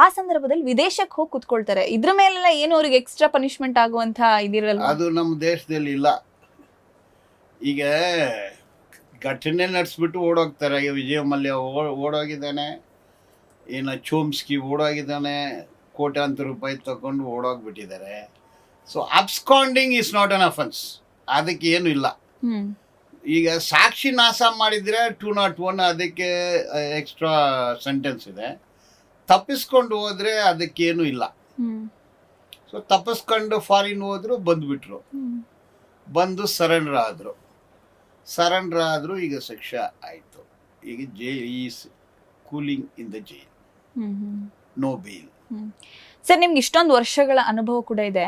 ಆ ಸಂದರ್ಭದಲ್ಲಿ ವಿದೇಶಕ್ಕೆ ಹೋಗಿ ಕುತ್ಕೊಳ್ತಾರೆ. ಇದ್ರ ಮೇಲೆಲ್ಲ ಏನು ಅವ್ರಿಗೆ ಎಕ್ಸ್ಟ್ರಾ ಪನಿಷ್ಮೆಂಟ್ ಆಗುವಂತ ಇದಿರಲ್ಲ ಅದು ನಮ್ಮ ದೇಶದಲ್ಲಿ ಇಲ್ಲ. ಈಗ ಘಟನೆ ನಡೆಸ್ಬಿಟ್ಟು ಓಡೋಗ್ತಾರೆ. ಈಗ ವಿಜಯ ಮಲ್ಯ ಓಡೋಗಿದ್ದಾನೆ. ಇನ್ನು ಚೋಮ್ಸ್ಕಿ ಓಡೋಗಿದ್ದಾನೆ. ಕೋಟ್ಯಾಂತರ ರೂಪಾಯಿ ತಗೊಂಡು ಓಡೋಗ್ಬಿಟ್ಟಿದ್ದಾರೆ. So absconding is not an offence ಅದಕ್ಕೆ ಏನು ಇಲ್ಲ. ಈಗ ಸಾಕ್ಷಿ ನಾಶ ಮಾಡಿದರೆ ಟೂ ನಾಟ್ ಒನ್ ಅದಕ್ಕೆ ಎಕ್ಸ್ಟ್ರಾ ಸೆಂಟೆನ್ಸ್ ಇದೆ. ತಪ್ಪಿಸ್ಕೊಂಡು ಹೋದ್ರೆ ಅದಕ್ಕೇನು ಇಲ್ಲ. ಸೊ ತಪ್ಪಿಸ್ಕೊಂಡು ಫಾರಿನ್ ಹೋದ್ರು ಬಂದ್ಬಿಟ್ರು. ಬಂದು ಸರಣರ ಆದರು. ಸರಣರ ಆದರೂ ಈಗ ಶಿಕ್ಷೆ ಆಯಿತು. ಈಗ jail is cooling in the jail no bail sir ನಿಮ್ಗೆ ಇಷ್ಟೊಂದು ವರ್ಷಗಳ ಅನುಭವ ಕೂಡ ಇದೆ.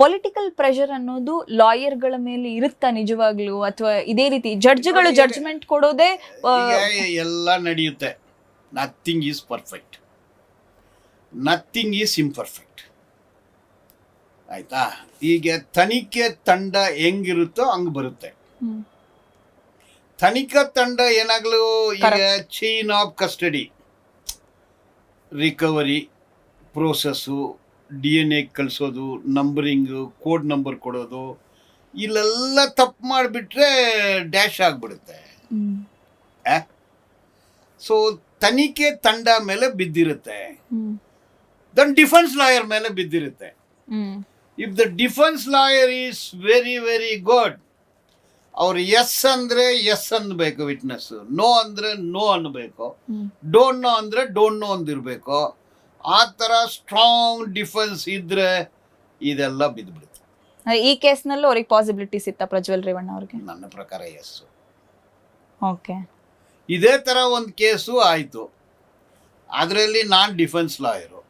ಪೊಲಿಟಿಕಲ್ ಪ್ರೆಷರ್ ಅನ್ನೋದು ಲಾಯರ್ಗಳ ಮೇಲೆ ಇರುತ್ತಾ ನಿಜವಾಗ್ಲೂ? ಅಥವಾ ಇದೇ ರೀತಿ ಜಡ್ಜ್ಗಳು ಜಡ್ಜ್ಮೆಂಟ್ ಕೊಡೋದೇ ಎಲ್ಲ ನಡೆಯುತ್ತೆ. Nothing is perfect nothing is imperfect ಆಯ್ತಾ? ಈಗ ತನಿಖೆ ತಂಡ ಹೆಂಗಿರುತ್ತೋ ಹಂಗೆ ಬರುತ್ತೆ. ತನಿಖಾ ತಂಡ ಏನಾಗಲೂ ಈಗ chain of custody recovery process D N A ಕಳಿಸೋದು ನಂಬರಿಂಗು ಕೋಡ್ ನಂಬರ್ ಕೊಡೋದು ಇಲ್ಲೆಲ್ಲ ತಪ್ಪು ಮಾಡಿಬಿಟ್ರೆ ಡ್ಯಾಶ್ ಆಗಿಬಿಡುತ್ತೆ. ಸೊ ತನಿಖೆ ತಂಡ ಮೇಲೆ ಬಿದ್ದಿರುತ್ತೆ. ದನ್ ಡಿಫೆನ್ಸ್ ಲಾಯರ್ ಮೇಲೆ ಬಿದ್ದಿರುತ್ತೆ. If the defence lawyer is very very good ಅವ್ರು ಎಸ್ ಅಂದ್ರೆ ಎಸ್ ಅನ್ಬೇಕು ವಿಟ್ನೆಸ್ ನೋ ಅಂದ್ರೆ ನೋ ಅನ್ಬೇಕು. ಡೋಂಟ್ ನೋ ಅಂದ್ರೆ ಡೋಂಟ್ ನೋ ಅಂದಿರ್ಬೇಕು. ಆ ತರ ಸ್ಟ್ರಾಂಗ್ ಡಿಫೆನ್ಸ್ ಇದ್ರೆ ಇದೆಲ್ಲ ಬಿದ್ದುಬಿಡುತ್ತೆ ಈ ಕೇಸ್ನಲ್ಲೂ ಅವ್ರಿಗೆ ಪಾಸಿಬಿಲಿಟೀಸ್ ಇತ್ತ ಪ್ರಜ್ವಲ್ ರೇವಣ್ಣ ಅವ್ರಿಗೆ? ನನ್ನ ಪ್ರಕಾರ ಎಸ್ ಓಕೆ ಇದೇ ತರ ಒಂದು ಕೇಸು ಆಯಿತು. ಅದರಲ್ಲಿ ನಾನು ಡಿಫೆನ್ಸ್ ಲಾಯರು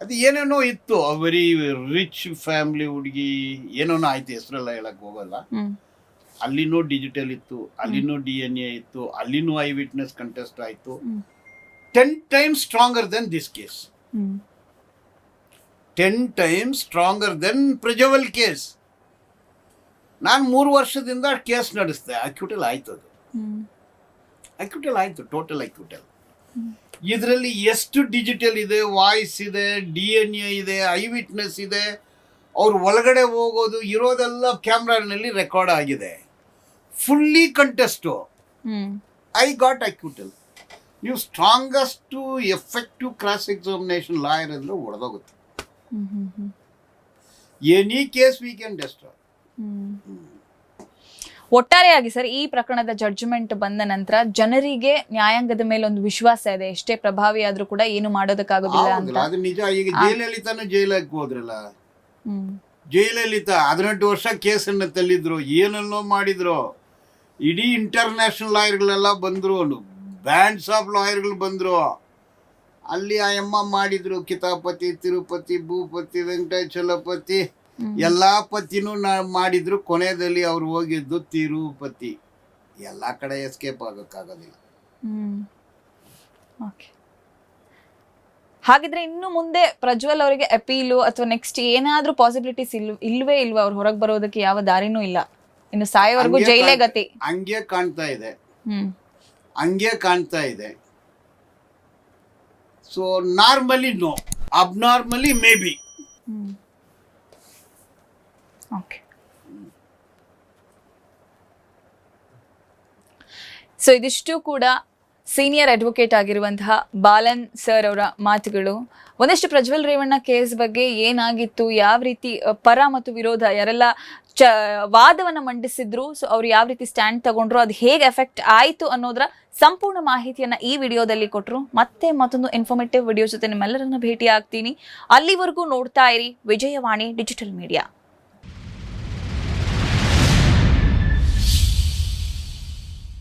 ಅದು ಏನೇನೋ ಇತ್ತು. ವೆರಿ ರಿಚ್ ಫ್ಯಾಮಿಲಿ ಹುಡುಗಿ ಏನೇನೋ ಆಯ್ತು ಹೆಸರೆಲ್ಲ ಹೇಳಕ್ ಹೋಗಲ್ಲ. ಅಲ್ಲಿನೂ ಡಿಜಿಟಲ್ ಇತ್ತು ಅಲ್ಲಿನೂ ಡಿ ಎನ್ ಎ ಇತ್ತು ಅಲ್ಲಿನೂ ಐ ವಿಟ್ನೆಸ್ ಕಂಟೆಸ್ಟ್ ಆಯಿತು. Ten times stronger than this case ten times stronger than Prajwal case ನಾನು ಮೂರು ವರ್ಷದಿಂದ ಕೇಸ್ ನಡೆಸಿದೆ. ಅಕ್ಯೂಟಲ್ ಆಯ್ತು ಅದು. ಅಕ್ಯೂಟಲ್ ಆಯಿತು ಟೋಟಲ್ ಅಕ್ಯೂಟಲ್ ಇದರಲ್ಲಿ ಎಷ್ಟು ಡಿಜಿಟಲ್ ಇದೆ ವಾಯ್ಸ್ ಇದೆ ಡಿ ಎನ್ ಎ ಇದೆ ಐ ವಿಟ್ನೆಸ್ ಇದೆ ಅವ್ರು ಒಳಗಡೆ ಹೋಗೋದು ಇರೋದೆಲ್ಲ ಕ್ಯಾಮ್ರಾನಲ್ಲಿ ರೆಕಾರ್ಡ್ ಆಗಿದೆ. Fully contest I got acquittal ನೀವು strongest effective cross examination lawyer ಅಂದರೆ ಹೊಡೆದೋಗುತ್ತೆ any case we can destroy ಒಟ್ಟಾರೆಯಾಗಿ ಸರ್ ಈ ಪ್ರಕರಣದ ಜಡ್ಜ್ಮೆಂಟ್ ಬಂದ ನಂತರ ಜನರಿಗೆ ನ್ಯಾಯಾಂಗದ ಮೇಲೆ ಒಂದು ವಿಶ್ವಾಸ ಇದೆ. ಎಷ್ಟೇ ಪ್ರಭಾವಿ ಆದ್ರೂ ಕೂಡ ಏನು ಮಾಡೋದಕ್ಕಾಗೋದಿಲ್ಲ ಅಂತ. ಅದು ನಿಜ. ಈಗ ಜಯಲಲಿತಾನು ಜೈಲಕ್ಕೆ ಹೋದ್ರಲ್ಲ? ಹ್ಮ್. ಜಯಲಲಿತಾ ಹದಿನೆಂಟು ವರ್ಷ ಕೇಸನ್ನು ತಳ್ಳಿದ್ರು ಏನನ್ನೋ ಮಾಡಿದ್ರು. ಇಡೀ ಇಂಟರ್ನ್ಯಾಷನಲ್ ಲಾಯರ್ಗಳೆಲ್ಲ ಬಂದರು ಬ್ಯಾಂಡ್ಸ್ ಆಫ್ ಲಾಯರ್ಗಳು ಬಂದ್ರು. ಅಲ್ಲಿ ಆ ಯಮ್ಮ ಮಾಡಿದ್ರು ಕಿತಾಪತಿ ತಿರುಪತಿ ಭೂಪತಿ ವೆಂಕಟಾಚಲಪತಿ. ಎಲ್ಲ ಪತಿನೂ ನಾ ಮಾಡಿದ್ರು ಕೊನೆಯಲ್ಲಿ ಅವ್ರು ಹೋಗಿದ್ದು ತಿರುಪತಿ. ಎಲ್ಲಾ ಕಡೆ ಎಸ್ಕೇಪ್ ಆಗೋಕ್ಕಾಗೋದಿಲ್ಲ. Okay. ಹಾಗಿದ್ರೆ ಇನ್ನು ಮುಂದೆ ಪ್ರಜ್ವಲ್ ಅವರಿಗೆ ಅಪೀಲು ಅಥವಾ ನೆಕ್ಸ್ಟ್ ಏನಾದ್ರೂ ಪಾಸಿಬಿಲಿಟೀಸ್ ಇಲ್ ಇಲ್ವೇ ಇಲ್ವಾ ಅವ್ರು ಹೊರಗೆ ಬರೋದಕ್ಕೆ ಯಾವ ದಾರಿನೂ ಇಲ್ಲ. ಇನ್ನು ಸಾಯೋವರೆಗೂ ಹಂಗೆ ಜೈಲೇ ಕಾಣ್ತಾ- ಗತಿ. ಹಂಗೆ ಕಾಣ್ತಾ ಇದೆ. ಹ್ಮ್. ಹಂಗೆ ಕಾಣ್ತಾ ಇದೆ. So normally no abnormally maybe okay so ಇದಿಷ್ಟು ಕೂಡ ಸೀನಿಯರ್ ಅಡ್ವೊಕೇಟ್ ಆಗಿರುವಂತಹ ಬಾಲನ್ ಸರ್ ಅವರ ಮಾತುಗಳು. ಒಂದಷ್ಟು ಪ್ರಜ್ವಲ್ ರೇವಣ್ಣ ಕೇಸ್ ಬಗ್ಗೆ ಏನಾಗಿತ್ತು, ಯಾವ ರೀತಿ ಪರ ಮತ್ತು ವಿರೋಧ ಯಾರೆಲ್ಲ ಚ, ವಾದವನ್ನ ಮಂಡಿಸಿದ್ರು ಸೊ ಅವ್ರು ಯಾವ ರೀತಿ ಸ್ಟ್ಯಾಂಡ್ ತಗೊಂಡ್ರು, ಅದು ಹೇಗೆ ಎಫೆಕ್ಟ್ ಆಯಿತು ಅನ್ನೋದರ ಸಂಪೂರ್ಣ ಮಾಹಿತಿಯನ್ನ ಈ ವಿಡಿಯೋದಲ್ಲಿ ಕೊಟ್ಟರು ಮತ್ತೆ ಮತ್ತೊಂದು ಇನ್ಫಾರ್ಮೇಟಿವ್ ವಿಡಿಯೋ ಜೊತೆ ನಿಮ್ಮೆಲ್ಲರನ್ನ ಭೇಟಿ ಆಗ್ತೀನಿ ಅಲ್ಲಿವರೆಗೂ ನೋಡ್ತಾ ಇರಿ ವಿಜಯವಾಣಿ ಡಿಜಿಟಲ್ ಮೀಡಿಯಾ.